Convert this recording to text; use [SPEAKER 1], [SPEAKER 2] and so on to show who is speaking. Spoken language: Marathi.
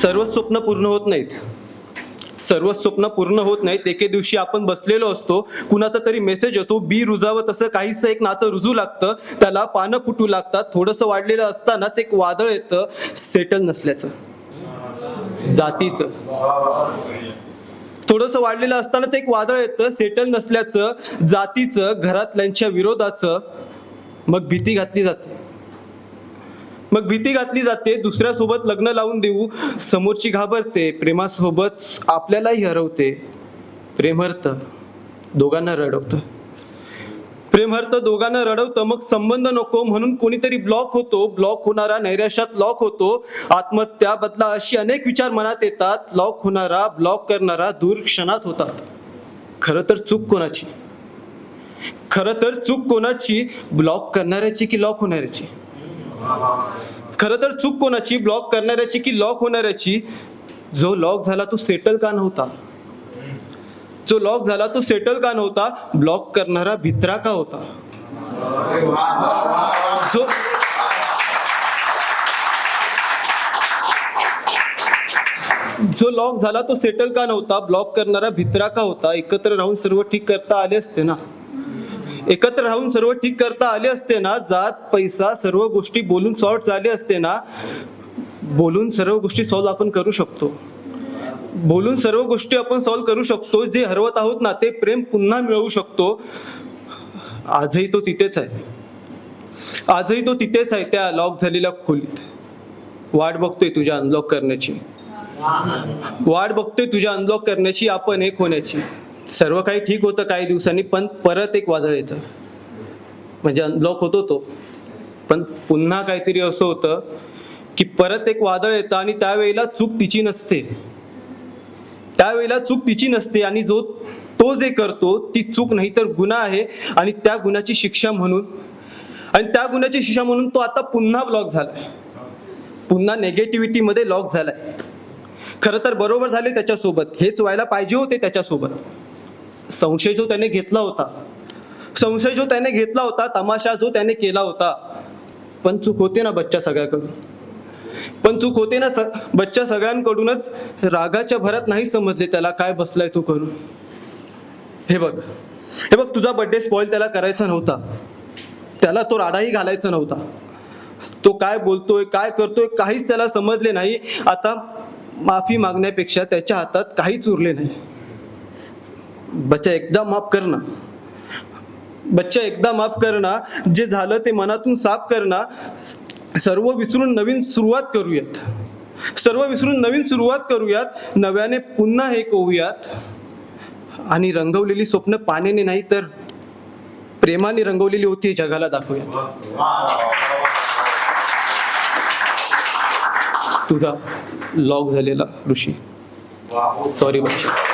[SPEAKER 1] सर्वच स्वप्न पूर्ण होत नाहीत. सर्वच स्वप्न पूर्ण होत नाहीत. एके दिवशी आपण बसलेलो असतो कुणाचा तरी मेसेज येतो बी रुजावं तसं काहीच एक नातं रुजू लागतं त्याला पानं फुटू लागतात थोडंसं वाढलेलं असतानाच एक वादळ येतं सेटल नसल्याचं. जातीचं. थोडंसं वाढलेलं असतानाच एक वादळ येतं सेटल नसल्याचं जातीचं घरातल्यांच्या विरोधाचं मग भीती घातली जाते. मग भीती घातली जाते दुसऱ्यासोबत लग्न लावून देऊ समोरची घाबरते प्रेमासोबत आपल्यालाही हरवते. प्रेमर्थ दोघांना रडवतं. प्रेमर्थ दोघांना रडवतं मग संबंध नको म्हणून कोणीतरी ब्लॉक होतो. ब्लॉक होणारा नैराश्यात लॉक होतो. आत्महत्या बदला अशी अनेक विचार मनात येतात. लॉक होणारा ब्लॉक करणारा दूर क्षणात होतात. खरं तर चूक कोणाची? खरं तर चूक कोणाची? ब्लॉक करणाऱ्याची की लॉक होणाऱ्याची? खरं तर चूक कोणाची? ब्लॉक करणाऱ्याची की लॉक होणाऱ्याची? जो लॉक झाला तो सेटल का नव्हता? जो लॉक झाला तो सेटल का नव्हता? ब्लॉक करणारा भित्रा का होता? जो जो लॉक झाला तो सेटल का नव्हता? ब्लॉक करणारा भित्रा का होता? एकत्र राहून सर्व ठीक करता आले असते ना? एकत्र राहून सर्व ठीक करता आले असते ना जात पैसा सर्व गोष्टी बोलून सॉर्ट झाले असते ना बोलून सर्व गोष्टी सॉल्व्ह आपण करू शकतो. बोलून सर्व गोष्टी आपण सॉल्व्ह करू शकतो जे हरवत आहोत ना ते प्रेम पुन्हा मिळवू शकतो. आजही तो तिथेच आहे. आजही तो तिथेच आहे त्या लॉक झालेल्या खोलीत. वाट बघतोय तुझ्या अनलॉक करण्याची. वाट बघतोय तुझ्या अनलॉक करण्याची आपण एक होण्याची. सर्व काही ठीक होतं काही दिवसांनी पण परत एक वादळ येतं. म्हणजे अनब्लॉक होतो तो. पण पुन्हा काहीतरी असं होतं की परत एक वादळ येतं आणि त्यावेळेला चूक तिची नसते. त्यावेळेला चूक तिची नसते आणि जो तो जे करतो ती चूक नाही तर गुन्हा आहे आणि त्या गुन्ह्याची शिक्षा म्हणून. आणि त्या गुन्ह्याची शिक्षा म्हणून तो आता पुन्हा ब्लॉक झालाय. पुन्हा नेगेटिव्हिटीमध्ये लॉक झालाय. खरं तर बरोबर झाले त्याच्यासोबत. हेच व्हायला पाहिजे होते त्याच्यासोबत. संशय जो त्याने घेतला होता. संशय जो त्याने घेतला होता तमाशा जो त्याने केला होता. पण चूक होते ना बच्चा सगळ्याकडून. पण चूक होते ना स- बच्चा सगळ्यांकडूनच रागाच्या भरात नाही समजले त्याला काय बसलाय तू करून. हे बघ हे बघ तुझा बर्थडे स्पॉइल त्याला करायचा नव्हता. त्याला तो राडाही घालायचा नव्हता. तो काय बोलतोय काय करतोय काहीच त्याला समजले नाही. आता माफी मागण्यापेक्षा त्याच्या हातात काहीच उरले नाही. बच्चा एकदा माफ कर ना बच्चा एकदा माफ कर ना जे झालं ते मनातून साफ कर ना सर्व विसरून नवीन सुरुवात करूयात. सर्व विसरून नवीन सुरुवात करूयात नव्याने पुन्हा हे होऊयात आणि रंगवलेली स्वप्न पाण्याने नाही तर प्रेमाने रंगवलेली होती हे जगाला दाखवूयात. तुझा लॉक झालेला ऋषी. सॉरी बच्चा.